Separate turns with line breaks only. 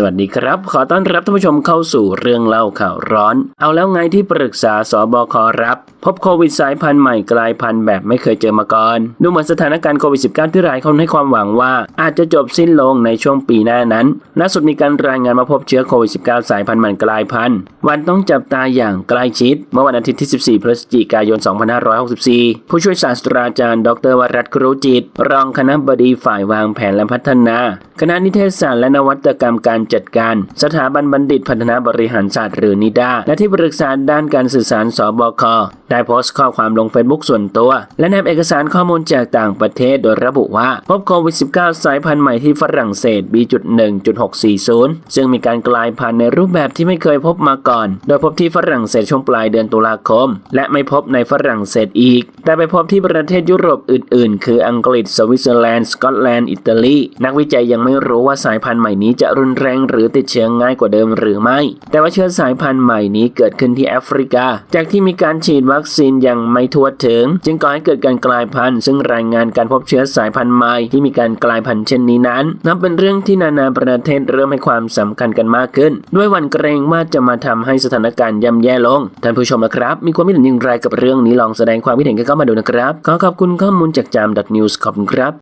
สวัสดีครับ ขอต้อนรับท่านผู้ชมเข้าสู่เรื่องเล่าข่าวร้อน เอาแล้วไงที่ปรึกษาสบครับ พบโควิดสายพันธุ์ใหม่กลายพันธุ์แบบไม่เคยเจอมาก่อน ดูเหมือนสถานการณ์โควิด -19 ที่หลายคนให้ความหวังว่า อาจจะจบสิ้นลงในช่วงปีหน้านั้นล่าสุดมีการรายงานมาพบเชื้อโควิด -19 สายพันธุ์ใหม่กลายพันธุ์วันต้องจับตาอย่างใกล้ชิด เมื่อวันอาทิตย์ที่ 14 พฤศจิกายน 2564 ผู้ช่วยศาสตราจารย์ ดรวรัตครูจิต รองคณะบดีฝ่ายวางแผนและพัฒนา คณะนิเทศศาสตร์และนวัตกรรมการจัดการ สถาบันบัณฑิตพัฒนาบริหารศาสตร์หรือนิดาและที่ปรึกษาด้านการสื่อสารสบคได้โพสต์ข้อความลงเฟซบุ๊กส่วนตัว และแนบเอกสารข้อมูลจากต่างประเทศโดยระบุว่า พบโควิด -19 สายพันธุ์ใหม่ที่ฝรั่งเศส B.1.640 ซึ่งมีการกลายพันธุ์ในรูปแบบที่ไม่เคยพบมาก่อน โดยพบที่ฝรั่งเศสช่วงปลายเดือนตุลาคม และไม่พบในฝรั่งเศสอีก แต่ไปพบที่ประเทศยุโรปอื่น ๆ คืออังกฤษสวิตเซอร์แลนด์สกอตแลนด์อิตาลีนักวิจัยยังไม่รู้ว่าสายพันธุ์ใหม่นี้จะรุนแรงหรือติดเชื้อง่ายกว่าเดิมหรือไม่ แต่ว่าเชื้อสายพันธุ์ใหม่นี้เกิดขึ้นที่แอฟริกา จากที่มีการฉีดวัคซีนยังไม่ทั่วถึง จึงก่อให้เกิดการกลายพันธุ์ ซึ่งรายงานการพบเชื้อสายพันธุ์ใหม่ที่มีการกลายพันธุ์เช่นนี้นั้น นับเป็นเรื่องที่นานาประเทศเริ่มให้ความสำคัญกันมากขึ้น ด้วยวันเกรงว่าจะมาทำให้สถานการณ์ย่ำแย่ลง ท่านผู้ชมนะครับ มีความคิดเห็นอย่างไรกับเรื่องนี้ลองแสดงความคิดเห็นกันเข้ามาดูนะครับ ขอขอบคุณข้อมูลจากจาม .news ขอบคุณครับ